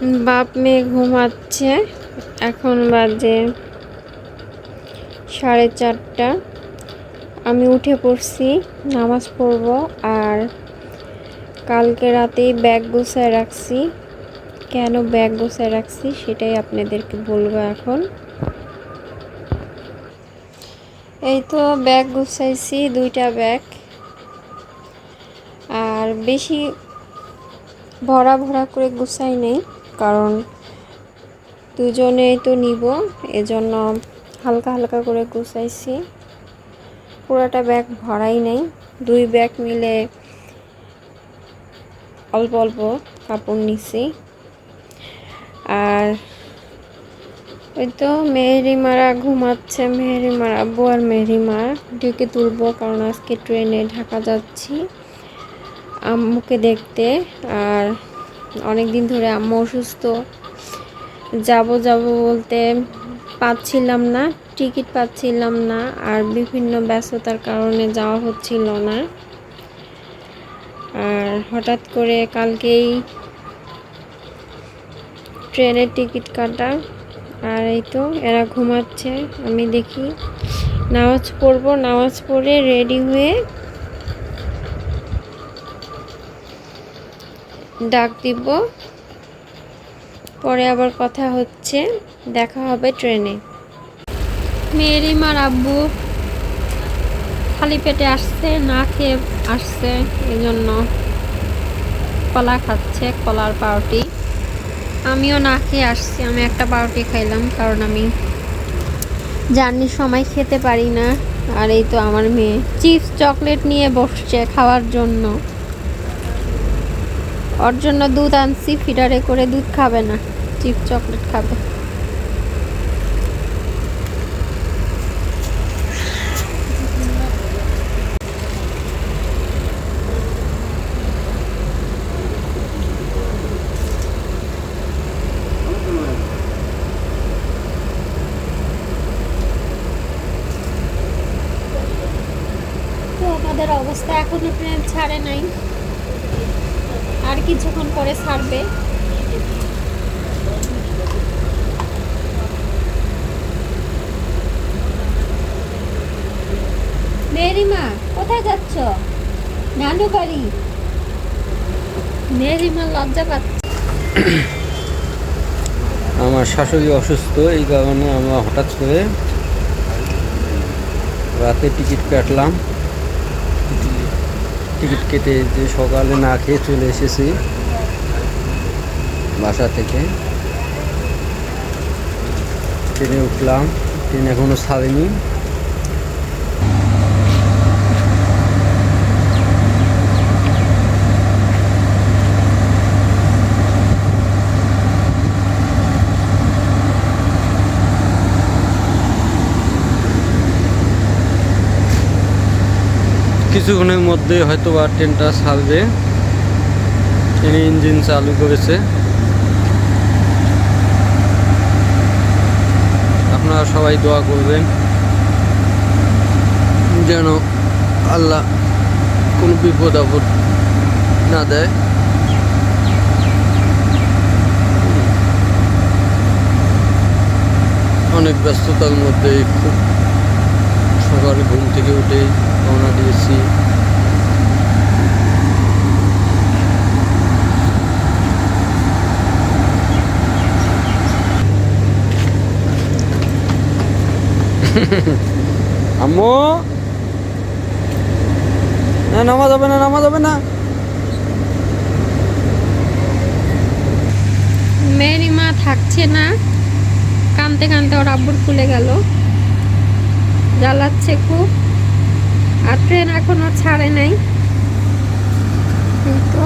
বাপ মেয়ে ঘুমাচ্ছে। এখন বাজে সাড়ে চারটা। আমি উঠে পড়ছি, নামাজ পড়ব আর কালকে রাতেই ব্যাগ গোছায় রাখছি। কেন ব্যাগ গোছায় রাখছি সেটাই আপনাদেরকে বলব এখন। এই তো ব্যাগ গুছাইছি, দুইটা ব্যাগ। আর বেশি ভরা ভরা করে গুছাই নেই। কারণ দুজনেই তো নিব, এজন্য হালকা হালকা করে গুছাইছি। পুরাটা ব্যাগ ভরাই নেই, দুই ব্যাগ মিলে অল্প অল্প কাপড় নিছি। আর ওই তো মেহেরিমারা ঘুমাচ্ছে মেহেরিমার আব্বু আর মেহেরিমা ডেকে তুলবো কারণ আজকে ট্রেনে ঢাকা যাচ্ছি, আম্মুকে দেখতে। আর অনেক দিন ধরে আম্মু অসুস্থ। যাব যাব বলতে পাচ্ছিলাম না, টিকিট পাচ্ছিলাম না, আর বিভিন্ন ব্যস্ততার কারণে যাওয়া হচ্ছিল না। আর হঠাৎ করে কালকেই ট্রেনের টিকিট কাটা, আর এই তো এরা ঘুমাচ্ছে, আমি দেখি নামাজ পড়ব, নামাজ পড়ে রেডি হয়ে ডাক দিব। পরে আবার কথা হচ্ছে। দেখা হবে ট্রেনে। মেয়েরিমার আব্বু খালি পেটে আসছে, না খেয়ে আসছে এই জন্য কলা খাচ্ছে, কলার পাউটি আমিও না খেয়ে আসছি, আমি একটা পাউটি খাইলাম, কারণ আমি জার্নির সময় খেতে পারি না। আর এই তো আমার মেয়ে। চিপস, চকলেট নিয়ে বসছে খাওয়ার জন্য। ওর জন্য দুধ আনছি, ফিডারে করে দুধ খাবে না চিপস চকলেট খাবে। আমাদের অবস্থা এখনও ট্রেন ছাড়ে নাই। আর কিছুক্ষণ পরে ছাড়বে। মেরিমা, কোথায় যাচ্ছ? নানু বাড়ি। মেরিমা লজ্জা পাচ্ছে। আমার শাশুড়ি অসুস্থ, এই কারণে আমরা হঠাৎ করে রাতে টিকিট কাটলাম। টিকিট কেটে যে সকালে না খেয়ে চলে এসেছি বাসা থেকে। ট্রেনে উঠলাম, ট্রেন এখনও ছাড়েনি। কিছুক্ষণের মধ্যে হয়তো বা ট্রেনটা ছাড়বে ট্রেনে ইঞ্জিন চালু করেছে। আপনারা সবাই দোয়া করবেন। যেন আল্লাহ কোনো বিপদ আপদ না দেয়। অনেক ব্যস্ততার মধ্যে খুব সকালে ঘুম থেকে উঠে রওনা দিয়েছি। আম্মু! না নামা যাবে না নামা যাবে না। মেরিমা থাকছে না। কানতে কানতে ওর আব্বুর খুলে গেল। জ্বালাচ্ছে খুব। আর ট্রেন এখনও ছাড়ে নাই। তো।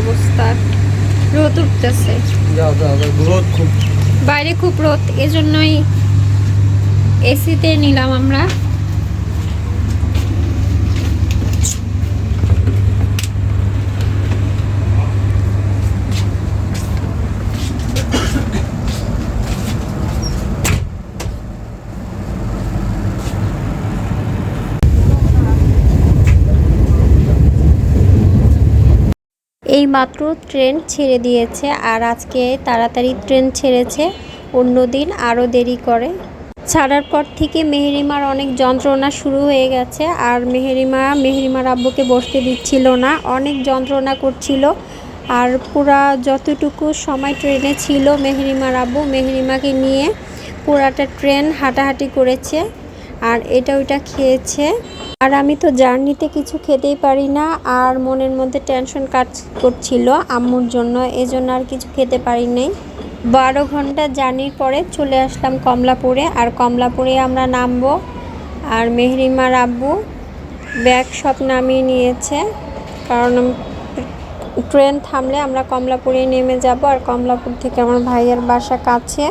অবস্থা। রোদ উঠতেছে। বাইরে খুব রোদ এজন্যই এসিতে নিলাম আমরা। এই মাত্র ট্রেন ছেড়ে দিয়েছে আর আজকে তাড়াতাড়ি ট্রেন ছেড়েছে। অন্যদিন আরও দেরি করে। ছাড়ার পর থেকে মেহেরিমার অনেক যন্ত্রণা শুরু হয়ে গেছে আর মেহেরিমা, মেহেরিমার আব্বুকে বসতে দিচ্ছিল না। অনেক যন্ত্রণা করছিল আর পুরা যতটুকু সময় ট্রেনে ছিল মেহেরিমার আব্বু, মেহেরিমাকে নিয়ে পুরাটা ট্রেন হাঁটাহাঁটি করেছে। আর এটা ওইটা খেয়েছে। আর আমি তো জার্নিতে কিছু খেতেই পারি না, আর মনের মধ্যে টেনশন কাজ করছিল আম্মুর জন্য, এজন্য আর কিছু খেতে পারি নাই। বারো ঘণ্টা জার্নির পরে চলে আসলাম কমলাপুরে, আর কমলাপুরে আমরা নামবো, আর মেহরিমার আব্বু ব্যাগ সব নামিয়ে নিয়েছে, কারণ ট্রেন থামলে আমরা কমলাপুরে নেমে যাব, আর কমলাপুর থেকে আমার ভাইয়ের বাসা কাছে।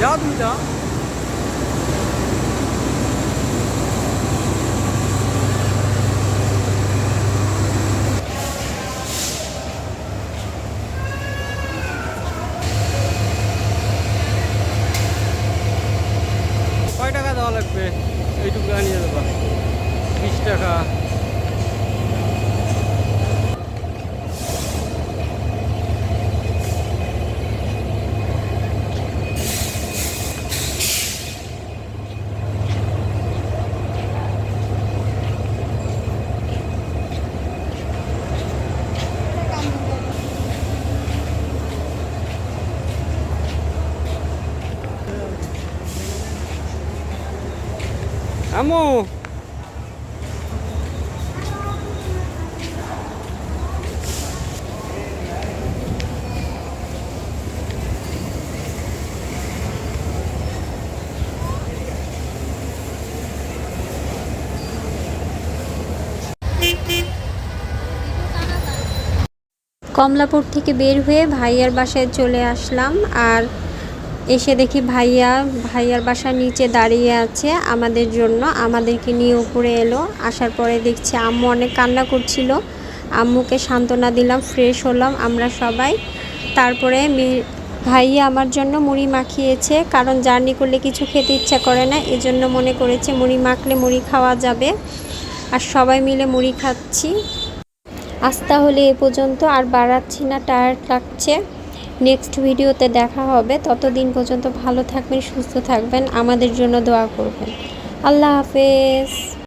যাও তুমি যাও কয় টাকা দেওয়া লাগবে এইটুকু আনিয়ে দেবা বিশ টাকা কমলাপুর থেকে বের হয়ে ভাইয়ার বাসায় চলে আসলাম আর এসে দেখি ভাইয়া, ভাইয়ার বাসার নিচে দাঁড়িয়ে আছে আমাদের জন্য। আমাদেরকে নিয়ে উপরে এলো, আসার পরে দেখছি আম্মু অনেক কান্না করছিল। আম্মুকে সান্ত্বনা দিলাম ফ্রেশ হলাম আমরা সবাই। তারপরে ভাইয়া আমার জন্য মুড়ি মাখিয়েছে, কারণ জার্নি করলে কিছু খেতে ইচ্ছা করে না, এজন্য মনে করেছে মুড়ি মাখলে মুড়ি খাওয়া যাবে। আর সবাই মিলে মুড়ি খাচ্ছি। আজ তাহলে এ পর্যন্ত, আর বাড়াচ্ছি না টায়ার্ড লাগছে। নেক্সট ভিডিওতে দেখা হবে। ততদিন পর্যন্ত ভালো থাকবেন, সুস্থ থাকবেন। আমাদের জন্য দোয়া করবেন। আল্লাহ হাফেজ।